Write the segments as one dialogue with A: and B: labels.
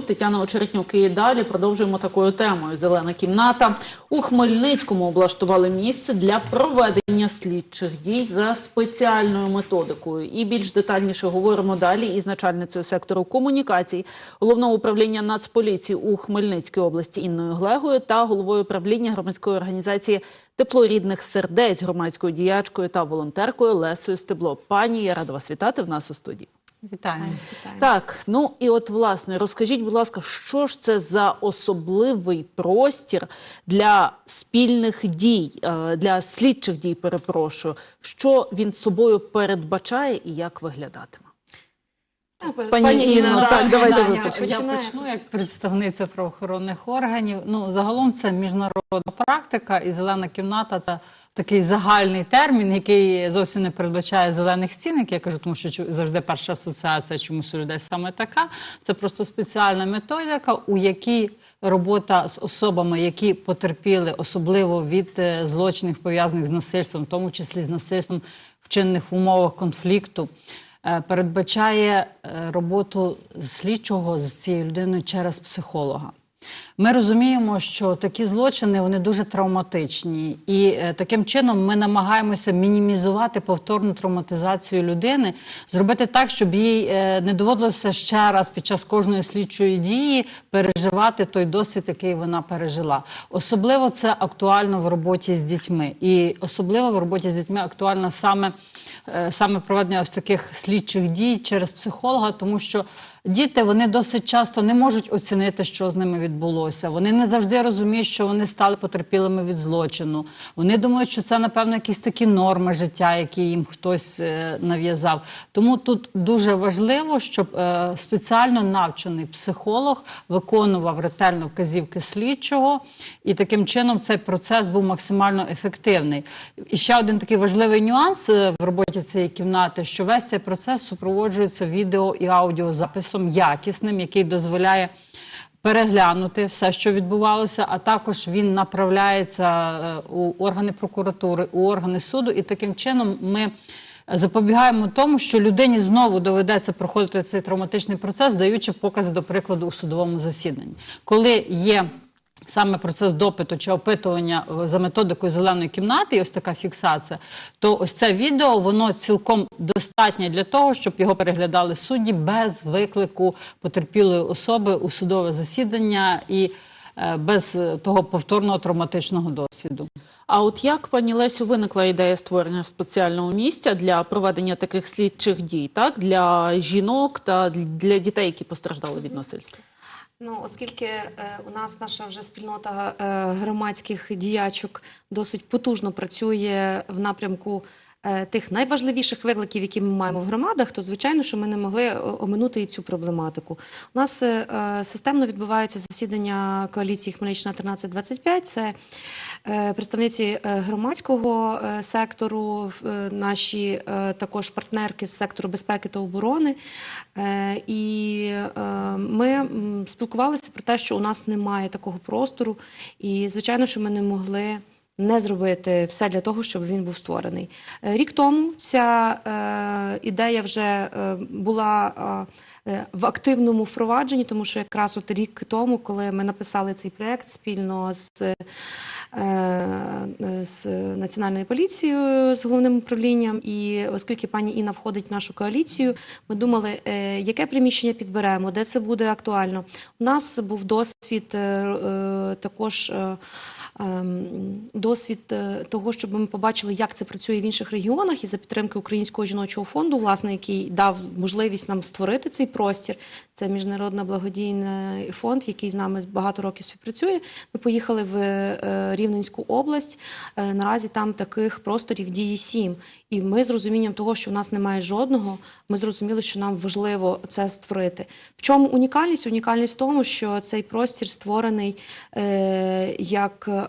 A: Тетяна Очеретнюк. І далі продовжуємо такою темою. Зелена кімната у Хмельницькому облаштували місце для проведення слідчих дій за спеціальною методикою. І більш детальніше говоримо далі із начальницею сектору комунікацій головного управління Нацполіції у Хмельницькій області Інною Глегою та головою управління громадської організації Тепло рідних сердець громадською діячкою та волонтеркою Лесою Стебло. Пані, я рада вас вітати в нас у студії.
B: Вітаю.
A: Так, ну і от власне розкажіть, будь ласка, що ж це за особливий простір для спільних дій, е, для слідчих дій, перепрошую, що він собою передбачає і як виглядатиме? Пані Інно,
B: Да,
A: так, давайте
B: да,
A: ви почнете.
B: я почну як представниця правоохоронних органів. Ну, загалом це міжнародна практика, і зелена кімната це такий загальний термін, який зовсім не передбачає зелених стін, як я кажу, тому що завжди перша асоціація чомусь у людей саме така. Це просто спеціальна методика, у якій робота з особами, які потерпіли, особливо від е, злочинів пов'язаних з насильством, в тому числі з насильством в умовах конфлікту е, передбачає е, роботу слідчого з цією людиною через психолога. Ми розуміємо, що такі злочини вони дуже травматичні, і е, таким чином ми намагаємося мінімізувати повторну травматизацію людини, зробити так, щоб їй е, не доводилося ще раз під час кожної слідчої дії переживати той досвід, який вона пережила. Особливо це актуально в роботі з дітьми, і особливо в роботі з дітьми актуально саме е, саме проведення ось таких слідчих дій через психолога, тому що діти вони досить часто не можуть оцінити, що з ними відбулося. Вони не завжди розуміють, що вони стали потерпілими від злочину. Вони думають, що це напевно якісь такі норми життя, які їм хтось е, нав'язав. Тому тут дуже важливо, щоб е, спеціально навчений психолог виконував ретельно вказівки слідчого, і таким чином цей процес був максимально ефективний. І ще один такий важливий нюанс е, в роботі цієї кімнати, що весь цей процес супроводжується відео і аудіозаписом якісним, який дозволяє переглянути все, що відбувалося, а також він направляється е, у органи прокуратури, у органи суду, і таким чином ми. Запобігаємо тому, що людині знову доведеться проходити цей травматичний процес, даючи покази, до прикладу, у судовому засіданні. Коли є саме процес допиту чи опитування е, за методикою зеленої кімнати, і ось така фіксація, то ось це відео воно цілком достатнє для того, щоб його переглядали судді без виклику потерпілої особи у судове засідання і е, без е, того повторного травматичного досвіду.
A: А от як пані Лесю виникла ідея створення спеціального місця для проведення таких слідчих дій, так для жінок та для дітей, які постраждали від насильства?
C: Ну, оскільки е, у нас наша вже спільнота е, громадських діячок досить потужно працює в напрямку тих найважливіших викликів, які ми маємо в громадах, то звичайно, що ми не могли е, оминути і цю проблематику. У нас е, е, системно відбувається засідання коаліції Хмельниччина 1325. Це е, представниці е, громадського е, сектору, е, наші е, також партнерки з сектору безпеки та оборони. Е, І е, ми спілкувалися про те, що у нас немає такого простору, і звичайно, що ми не могли. Не зробити все для того, щоб він був створений. Е, Рік тому ця е, ідея вже е, була е, е, в активному впровадженні, тому що якраз от рік тому, коли ми написали цей проект спільно з, е, з національною поліцією, з головним управлінням, і оскільки пані Інна входить в нашу коаліцію, ми думали, яке приміщення підберемо, де це буде актуально. У нас був досвід також. Досвід е, того, щоб ми побачили, як це працює в інших регіонах, і за підтримки Українського жіночого фонду, власне, який дав можливість нам створити цей простір. Це міжнародний благодійний фонд, який з нами багато років співпрацює. Ми поїхали в е, Рівненську область. Е, Наразі там таких просторів діє сім. І ми з розумінням того, що в нас немає жодного, ми зрозуміли, що нам важливо це створити. В чому унікальність? Унікальність в тому, що цей простір створений як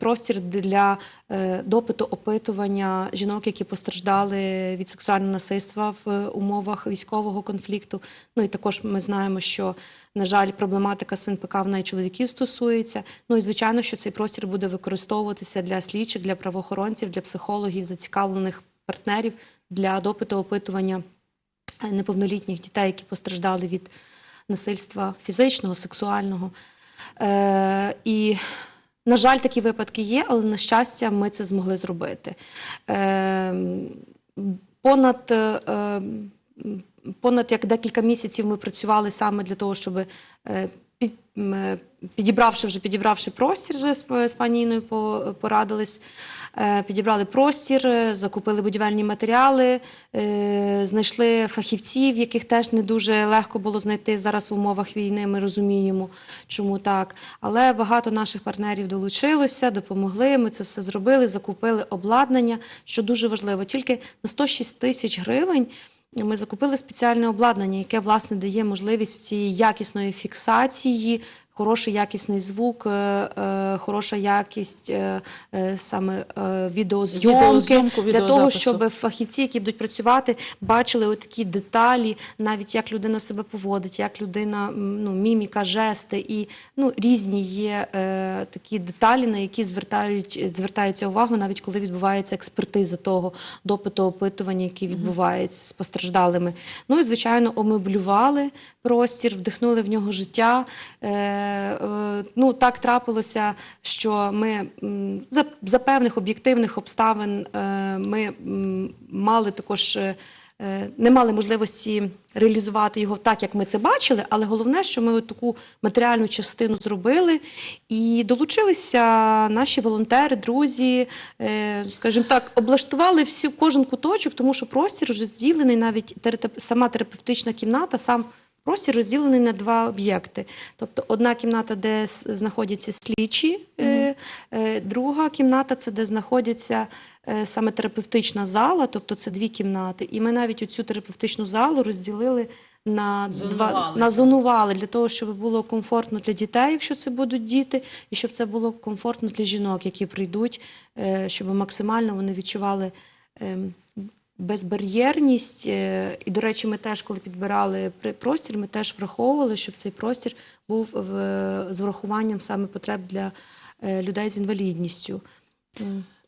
C: простір для е, допиту опитування жінок, які постраждали від сексуального насильства в умовах військового конфлікту. Ну і також ми знаємо, що на жаль, проблематика СНПК в неї чоловіків стосується. Ну і звичайно, що цей простір буде використовуватися для слідчих, для правоохоронців, для психологів, зацікавлених партнерів для допиту опитування е, неповнолітніх дітей, які постраждали від насильства фізичного, сексуального. Е, і, на жаль, такі випадки є, але на щастя, ми це змогли зробити. Е, понад, е, понад як декілька місяців ми працювали саме для того, щоб е, під, е, підібравши вже підібравши простір, з, з пані Іною по- порадились, е, підібрали простір, е, закупили будівельні матеріали, знайшли фахівців, яких теж не дуже легко було знайти зараз в умовах війни. Ми розуміємо, чому так. Але багато наших партнерів долучилося, допомогли. Ми це все зробили, закупили обладнання, що дуже важливо. Тільки на 106 тисяч гривень. Ми закупили спеціальне обладнання, яке власне дає можливість цієї якісної фіксації, хороший якісний звук, е, е, хороша якість е, саме відеозйомки, для того, щоб фахівці, які будуть працювати, бачили отакі деталі, навіть як людина себе поводить, як людина ну, міміка, жести і ну, різні є такі деталі, на які звертають, звертаються увагу, навіть коли відбувається експертиза того допиту опитування, який відбувається з постраждалими. Ну і звичайно, омеблювали простір, вдихнули в нього життя. Е, ну так трапилося, що ми за, за певних об'єктивних обставин е, ми мали також. е, е, Не мали можливості реалізувати його так, як ми це бачили, але головне, що ми таку матеріальну частину зробили і долучилися наші волонтери, друзі, е, скажімо так, облаштували всю кожен куточок, тому що простір вже зділений, навіть сама терапевтична кімната, сам простір розділений на два об'єкти. Тобто одна кімната, де знаходяться слідчі, е, друга кімната це де знаходяться е, саме терапевтична зала, тобто це дві кімнати. І ми навіть цю терапевтичну залу розділили. На два
B: Зонували.
C: на зонували для того, щоб було комфортно для дітей, якщо це будуть діти, і щоб це було комфортно для жінок, які прийдуть, щоб максимально вони відчували ем, безбар'єрність. Е, І, до речі, ми теж, коли підбирали простір, ми теж враховували, щоб цей простір був в, з врахуванням саме потреб для е, людей з інвалідністю.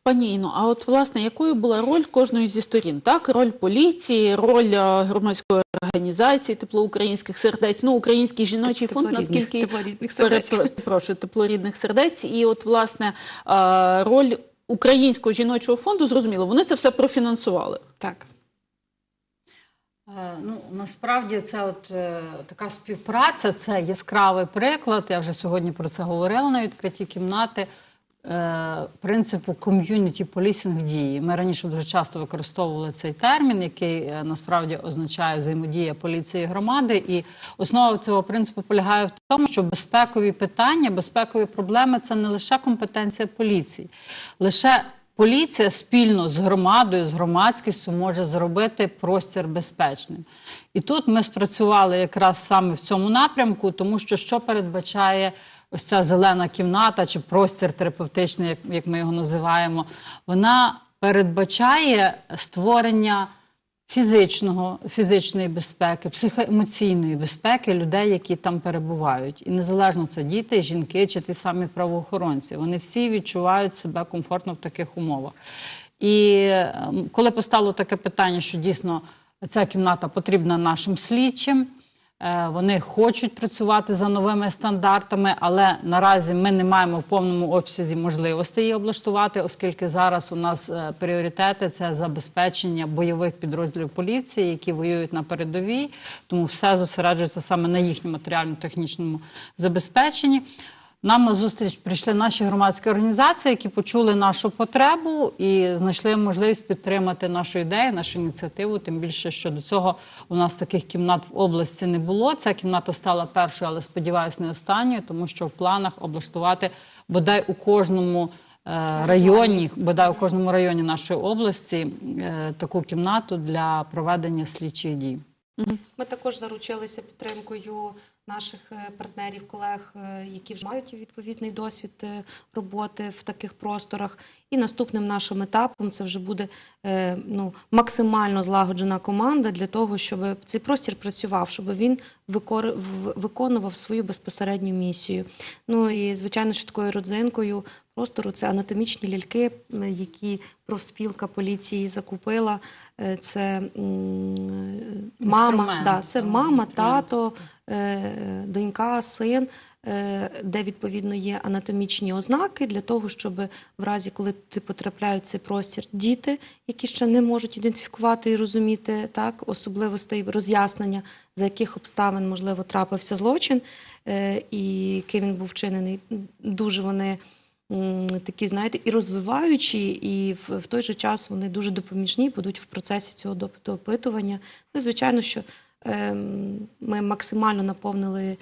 A: Пані Інно, а от власне якою була роль кожної зі сторін? Так, роль поліції, роль е, громадської організації теплоукраїнських сердець, ну український жіночий фонд, наскільки
C: теплорідних сердець.
A: перепрошую, теплорідних сердець, і от власне роль українського жіночого фонду зрозуміло, вони це все профінансували.
C: Так.
B: Е, Ну, насправді це от е, така співпраця, це яскравий приклад. Я вже сьогодні про це говорила на відкритті кімнати. Е, принципу ком'юніті полісінг дії. Ми раніше дуже часто використовували цей термін, який е, насправді означає взаємодія поліції і громади. І основа цього принципу полягає в тому, що безпекові питання, безпекові проблеми це не лише компетенція поліції, лише Поліція спільно з громадою, з громадськістю може зробити простір безпечним. І тут ми спрацювали якраз саме в цьому напрямку, тому що що передбачає ось ця зелена кімната чи простір терапевтичний, як, як ми його називаємо, вона передбачає створення фізичного, фізичної безпеки, психоемоційної безпеки людей, які там перебувають. І незалежно це діти, жінки чи ті самі правоохоронці. Вони всі відчувають себе комфортно в таких умовах. І ем, коли постало таке питання, що дійсно ця кімната потрібна нашим слідчим. Е, Вони хочуть працювати за новими стандартами, але наразі ми не маємо в повному обсязі можливості її облаштувати, оскільки зараз у нас е, пріоритети це забезпечення бойових підрозділів поліції, які воюють на передовій, тому все зосереджується саме на їхньому матеріально-технічному забезпеченні. Нам на зустріч прийшли наші громадські організації, які почули нашу потребу і знайшли можливість підтримати нашу ідею, нашу ініціативу. Тим більше, що до цього у нас таких кімнат в області не було. Ця кімната стала першою, але сподіваюся, не останньою, тому що в планах облаштувати бодай у кожному. е, Районі, бодай у кожному районі нашої області е, таку кімнату для проведення слідчих дій.
C: Ми також заручилися підтримкою наших е, партнерів, колег, е, які вже мають відповідний досвід е, роботи в таких просторах. І наступним нашим етапом це вже буде ну, максимально злагоджена команда для того, щоб цей простір працював, щоб він виконував свою безпосередню місію. Ну і звичайно, що такою родзинкою простору. Це анатомічні ляльки, які профспілка поліції закупила. Е, Це мама, да, це мама, тато, е, донька, син, е, де відповідно є анатомічні ознаки для того, щоб в разі, коли ти потрапляють в цей простір, діти, які ще не можуть ідентифікувати і розуміти так особливостей роз'яснення, за яких обставин можливо трапився злочин, е, і який він був вчинений, дуже вони. Такі, знаєте, і розвиваючі, і в, в той же час вони дуже допоміжні будуть в процесі цього допиту опитування. Ну, звичайно, що ем, ми максимально наповнили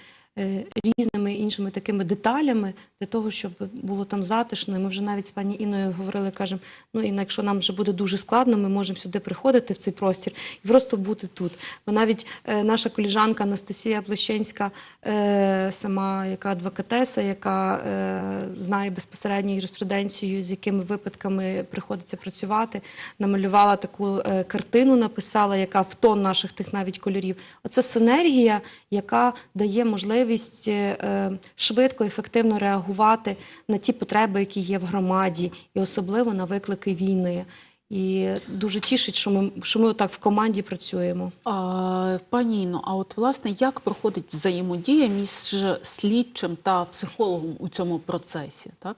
C: різними іншими такими деталями для того, щоб було там затишно. І ми вже навіть з пані Інною говорили, кажемо, ну і якщо нам вже буде дуже складно, ми можемо сюди приходити в цей простір і просто бути тут. Бо навіть е, наша коліжанка Анастасія Площенська, е, сама яка адвокатеса, яка е, знає безпосередньо юриспруденцію, з якими випадками приходиться працювати, намалювала таку е, картину, написала, яка в тон наших тих навіть кольорів. Оце синергія, яка дає можливість е, швидко, ефективно реагувати на ті потреби, які є в громаді, і особливо на виклики війни. І дуже тішить, що ми що ми отак в команді працюємо.
A: А, пані Інно, а от власне як проходить взаємодія між слідчим та психологом у цьому процесі? Так?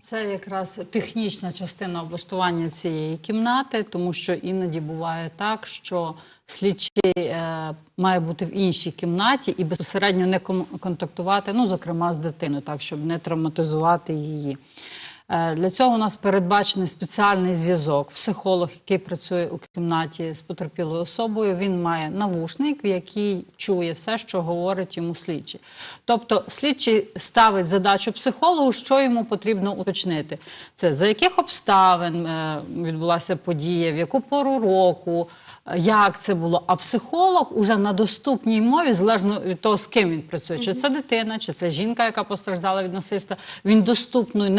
B: Це якраз технічна частина облаштування цієї кімнати, тому що іноді буває так, що слідчий е, має бути в іншій кімнаті і безпосередньо не контактувати, ну зокрема з дитиною, так щоб не травматизувати її. Е, Для цього у нас передбачений спеціальний зв'язок. Психолог, який працює у кімнаті з потерпілою особою, він має навушник, в який чує все, що говорить йому слідчий. Тобто, слідчий ставить задачу психологу, що йому потрібно уточнити. Це за яких обставин е, відбулася подія, в яку пору року. е, Як це було? А психолог уже на доступній мові, залежно від того, з ким він працює, чи це дитина, чи це жінка, яка постраждала від насильства, він доступною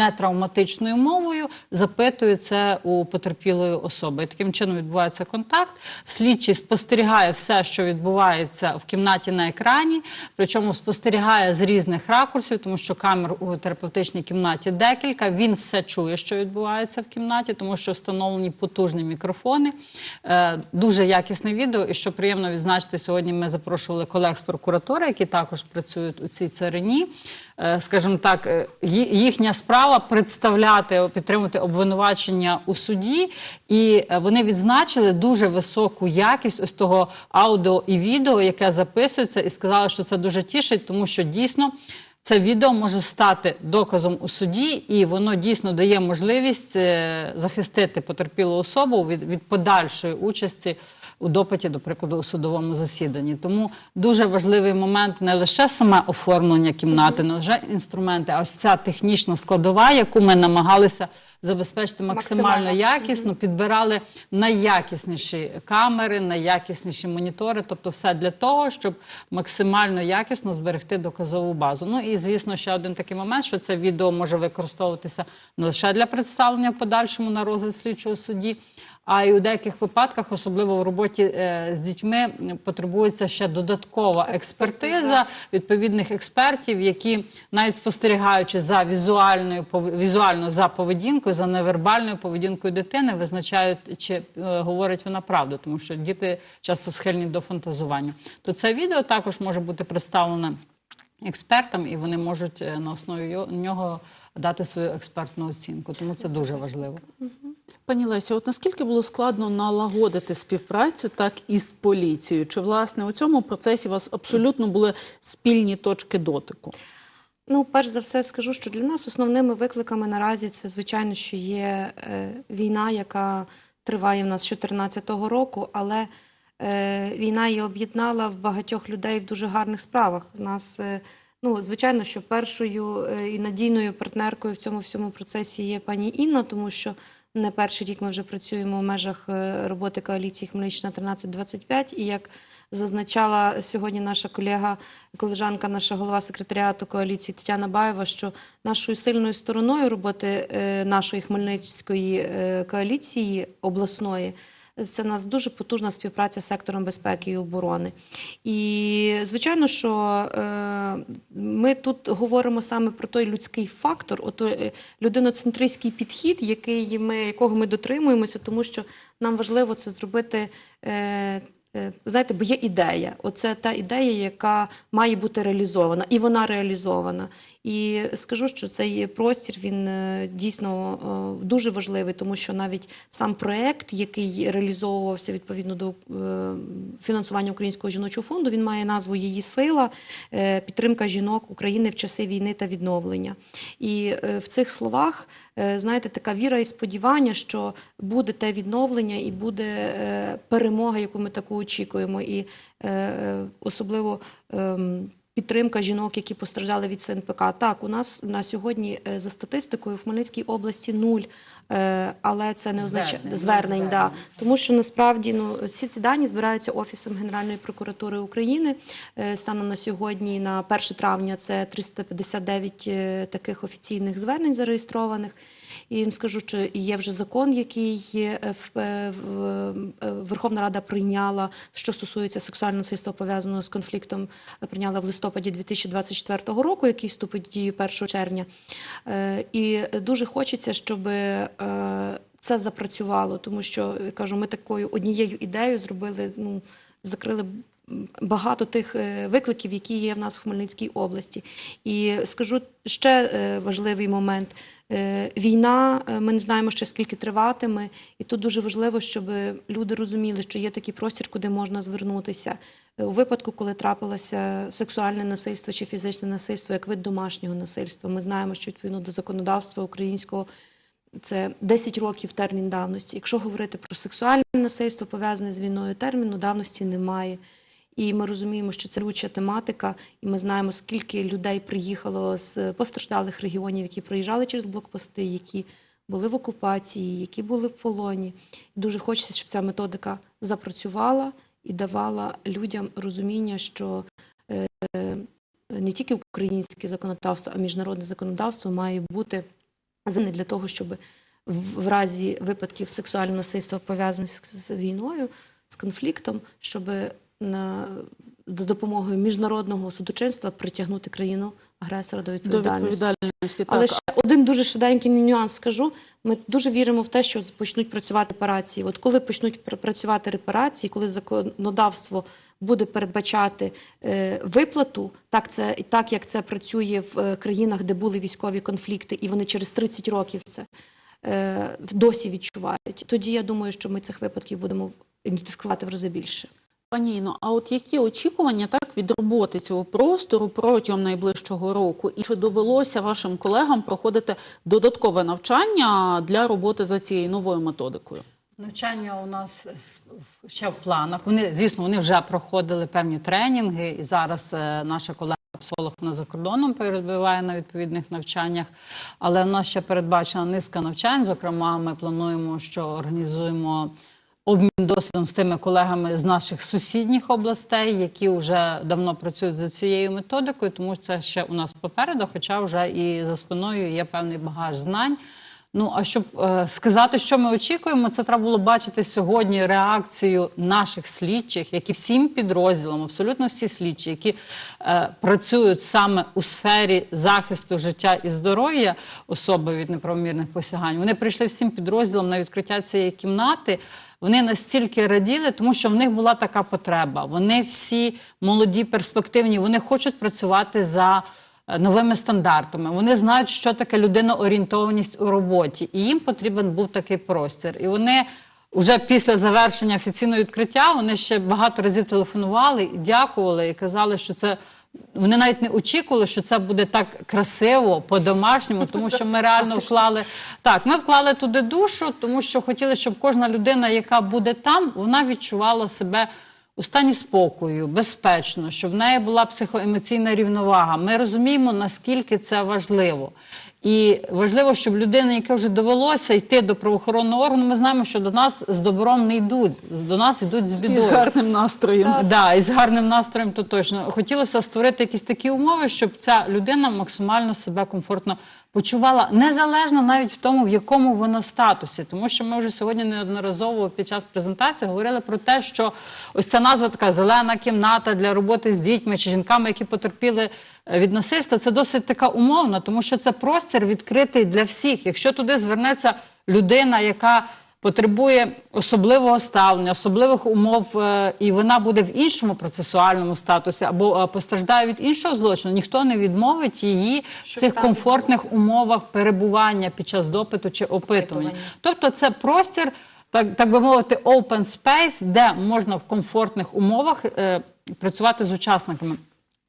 B: нетравматичною мовою запитує це у потерпілої особи. І таким чином відбувається контакт. Слідчий спостерігає все, що відбувається в кімнаті на екрані, причому спостерігає з різних ракурсів, тому що камер у терапевтичній кімнаті декілька. Він все чує, що відбувається в кімнаті, тому що встановлені потужні мікрофони. Е, Дуже якісне відео. І що приємно відзначити, сьогодні ми запрошували колег з прокуратури, які також працюють у цій царині. Е, Скажімо так, е, їхня справа представляти, підтримувати обвинувачення у суді, і е, вони відзначили дуже високу якість ось того аудіо і відео, яке записується, і сказали, що це дуже тішить, тому що дійсно. Це відео може стати доказом у суді, і воно дійсно дає можливість захистити потерпілу особу від, від подальшої участі у допиті, до прикладу, у судовому засіданні. Тому дуже важливий момент не лише саме оформлення кімнати, не лише інструменти, а ось ця технічна складова, яку ми намагалися забезпечити максимально,
C: Максимально.
B: якісно, підбирали найякісніші камери, найякісніші монітори, тобто все для того, щоб максимально якісно зберегти доказову базу. Ну і звісно, ще один такий момент, що це відео може використовуватися не лише для представлення в подальшому на розгляд слідчого судді. А й у деяких випадках, особливо в роботі е, з дітьми, потребується ще додаткова експертиза відповідних експертів, які навіть спостерігаючи за візуальною візуально за поведінкою, за невербальною поведінкою дитини, визначають, чи е, говорить вона правду, тому що діти часто схильні до фантазування. То це відео також може бути представлене експертам, і вони можуть е, на основі нього дати свою експертну оцінку. Тому це дуже важливо.
A: Пані Лесю, от наскільки було складно налагодити співпрацю так і з поліцією? Чи власне у цьому процесі у вас абсолютно були спільні точки дотику?
C: Ну, перш за все, скажу, що для нас основними викликами наразі це, звичайно, що є е, війна, яка триває в нас з 2014 року, але е, війна її об'єднала в багатьох людей в дуже гарних справах. У нас, е, ну, звичайно, що першою е, і надійною партнеркою в цьому всьому процесі є пані Інна, тому що не перший рік ми вже працюємо в межах е, роботи коаліції Хмельниччина 1325. І як зазначала сьогодні наша колега, колежанка, наша голова секретаріату коаліції Тетяна Баєва, що нашою сильною стороною роботи е, нашої Хмельницької коаліції обласної. Це у нас дуже потужна співпраця з сектором безпеки і оборони. І звичайно, що е, ми тут говоримо саме про той людський фактор, ото е, підхід, який ми, якого ми дотримуємося, тому що нам важливо це зробити. Е, Знаєте, бо є ідея. Оце та ідея, яка має бути реалізована, і вона реалізована. І скажу, що цей простір він е, дійсно е, дуже важливий, тому що навіть сам проект, який реалізовувався відповідно до фінансування Українського жіночого фонду, він має назву Її сила, підтримка жінок України в часи війни та відновлення. І в цих словах, знаєте, така віра і сподівання, що буде те відновлення і буде е, перемога, яку ми таку очікуємо. І е, е, особливо. Підтримка жінок, які постраждали від СНПК. Так, у нас на сьогодні е, за статистикою в Хмельницькій області нуль, е, але це не означає
B: Звернень,
C: звернень. Да. Тому що насправді ну всі ці дані збираються офісом Генеральної прокуратури України. Е, Станом на сьогодні, на 1 травня, це 359 е, таких офіційних звернень зареєстрованих. І їм скажу, що є вже закон, який е, е, е, Верховна Рада прийняла, що стосується сексуального насильства пов'язаного з конфліктом, прийняла в листопаді 2024 року, який вступить в дію 1 червня. І дуже хочеться, щоб це запрацювало, тому що я кажу, ми такою однією ідеєю зробили, ну закрили. Багато тих е, викликів, які є в нас в Хмельницькій області, і скажу ще е, важливий момент: Е, війна. Ми не знаємо ще скільки триватиме, і тут дуже важливо, щоб люди розуміли, що є такий простір, куди можна звернутися у випадку, коли трапилося сексуальне насильство чи фізичне насильство, як вид домашнього насильства. Ми знаємо, що відповідно до законодавства українського це 10 років термін давності. Якщо говорити про сексуальне насильство, пов'язане з війною, терміну давності немає. І ми розуміємо, що це люча тематика, і ми знаємо, скільки людей приїхало з постраждалих регіонів, які проїжджали через блокпости, які були в окупації, які були в полоні. Дуже хочеться, щоб ця методика запрацювала і давала людям розуміння, що е, не тільки українське законодавство, а міжнародне законодавство має бути зане для того, щоб в, разі випадків сексуального насильства пов'язаних з, війною, з конфліктом, щоб за допомогою міжнародного судочинства притягнути країну агресора до
A: До
C: відповідальності.
A: відповідальності.
C: Але
A: так.
C: ще один дуже швиденький нюанс скажу. Ми дуже віримо в те, що почнуть працювати репарації. От коли почнуть працювати репарації, коли законодавство буде передбачати е, виплату, так це так як це працює в е, країнах, де були військові конфлікти, і вони через 30 років це е, досі відчувають. Тоді я думаю, що ми цих випадків будемо ідентифікувати в рази більше.
A: Пані Інно, а от які очікування так від роботи цього простору протягом найближчого року? І чи довелося вашим колегам проходити додаткове навчання для роботи за цією новою методикою?
B: Навчання у нас ще в планах. Вони, звісно, вони вже проходили певні тренінги, і зараз е, наша колега психолог на за кордоном перебуває на відповідних навчаннях. Але в нас ще передбачена низка навчань. Зокрема, ми плануємо, що організуємо обмін досвідом з тими колегами з наших сусідніх областей, які вже давно працюють за цією методикою, тому це ще у нас попереду, хоча вже і за спиною є певний багаж знань. Ну а щоб е, сказати, що ми очікуємо, це треба було бачити сьогодні реакцію наших слідчих, які всім підрозділам, абсолютно всі слідчі, які е, працюють саме у сфері захисту життя і здоров'я особи від неправомірних посягань. Вони прийшли всім підрозділам на відкриття цієї кімнати. Вони настільки раділи, тому що в них була така потреба. Вони всі молоді, перспективні, вони хочуть працювати за новими стандартами. Вони знають, що таке людиноорієнтованість у роботі, і їм потрібен був такий простір. І вони вже після завершення офіційного відкриття вони ще багато разів телефонували і дякували, і казали, що це. Вони навіть не очікували, що це буде так красиво, по-домашньому, тому що ми реально вклали так. Ми вклали туди душу, тому що хотіли, щоб кожна людина, яка буде там, вона відчувала себе у стані спокою, безпечно, щоб в неї була психоемоційна рівновага. Ми розуміємо, наскільки це важливо. І важливо, щоб людина, яка вже довелося йти до правоохоронного органу, ми знаємо, що до нас з добром не йдуть, до нас йдуть з бідою.
A: І з гарним настроєм.
B: Да, і з гарним настроєм, то точно хотілося створити якісь такі умови, щоб ця людина максимально себе комфортно почувала, незалежно навіть в тому, в якому вона статусі. Тому що ми вже сьогодні неодноразово під час презентації говорили про те, що ось ця назва така зелена кімната для роботи з дітьми чи жінками, які потерпіли е, від насильства це досить така умовна, тому що це простір відкритий для всіх. Якщо туди звернеться людина, яка потребує особливого ставлення, особливих умов, е, і вона буде в іншому процесуальному статусі або е, постраждає від іншого злочину, ніхто не відмовить її в цих комфортних умовах перебування під час допиту чи опитування.
C: Опитування.
B: Тобто, це простір, так, так би мовити, open space, де можна в комфортних умовах е, працювати з учасниками.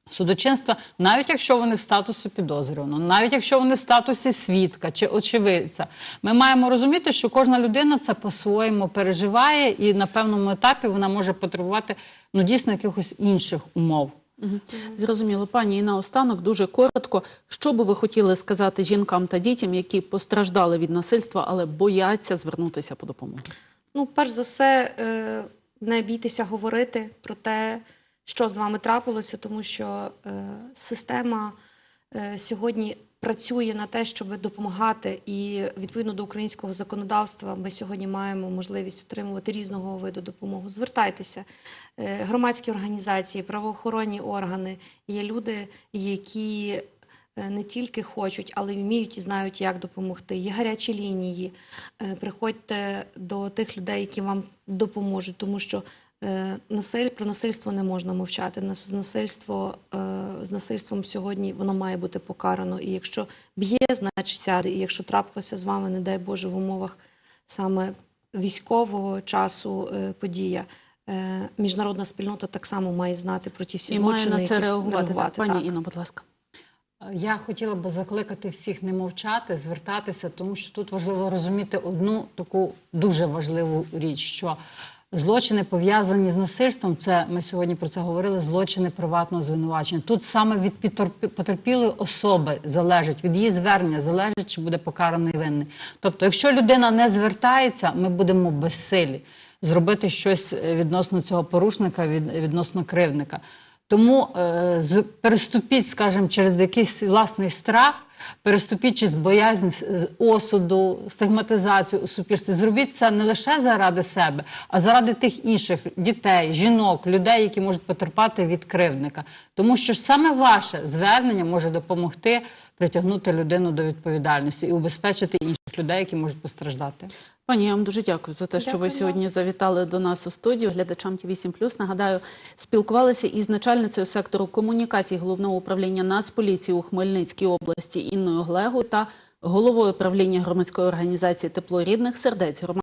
B: Судочинства, навіть якщо вони в статусі підозрюваного, навіть якщо вони в статусі свідка чи очевидця, ми маємо розуміти, що кожна людина це по-своєму переживає, і на певному етапі вона може потребувати ну дійсно якихось інших умов.
A: Зрозуміло, пані і наостанок дуже коротко. Що би ви хотіли сказати жінкам та дітям, які постраждали від насильства, але бояться звернутися по допомогу?
C: Ну, перш за все, е, не бійтеся говорити про те, що з вами трапилося, тому що е, система е, сьогодні працює на те, щоб допомагати, і відповідно до українського законодавства ми сьогодні маємо можливість отримувати різного виду допомогу. Звертайтеся, Е, громадські організації, правоохоронні органи є люди, які не тільки хочуть, але й вміють і знають, як допомогти. Є гарячі лінії. Приходьте до тих людей, які вам допоможуть, тому що про насильство не можна мовчати. Нас- З, насильство, е, з насильством сьогодні воно має бути покарано. І якщо б'є, значить сяде. І якщо трапилося з вами, не дай Боже, в умовах саме військового часу е, подія. е, Міжнародна спільнота так само має знати про ті всі
A: І має
C: злочини,
A: на це
C: які
A: реагувати. Так, пані
C: так.
A: Інно, будь ласка.
B: Я хотіла би закликати всіх не мовчати, звертатися, тому що тут важливо розуміти одну таку дуже важливу річ, що злочини пов'язані з насильством, це ми сьогодні про це говорили. Злочини приватного звинувачення. Тут саме від потерпілої особи залежить від її звернення, залежить, чи буде покараний винний. Тобто, якщо людина не звертається, ми будемо безсилі зробити щось е, відносно цього порушника, від, відносно кривдника. Тому е, переступіть, скажімо, через якийсь власний страх, переступіть через боязнь осуду, стигматизацію у суспільстві. Зробіть це не лише заради себе, а заради тих інших дітей, жінок, людей, які можуть потерпати від кривдника. Тому що саме ваше звернення може допомогти притягнути людину до відповідальності і убезпечити інших людей, які можуть постраждати.
A: Пані, я вам дуже дякую за те, що ви
C: Дякую
A: сьогодні завітали до нас у студію. Глядачам ті 8 Нагадаю, спілкувалися із начальницею сектору комунікацій головного управління Нацполіції у Хмельницькій області Інною Глегу та головою правління громадської організації Тепло рідних сердець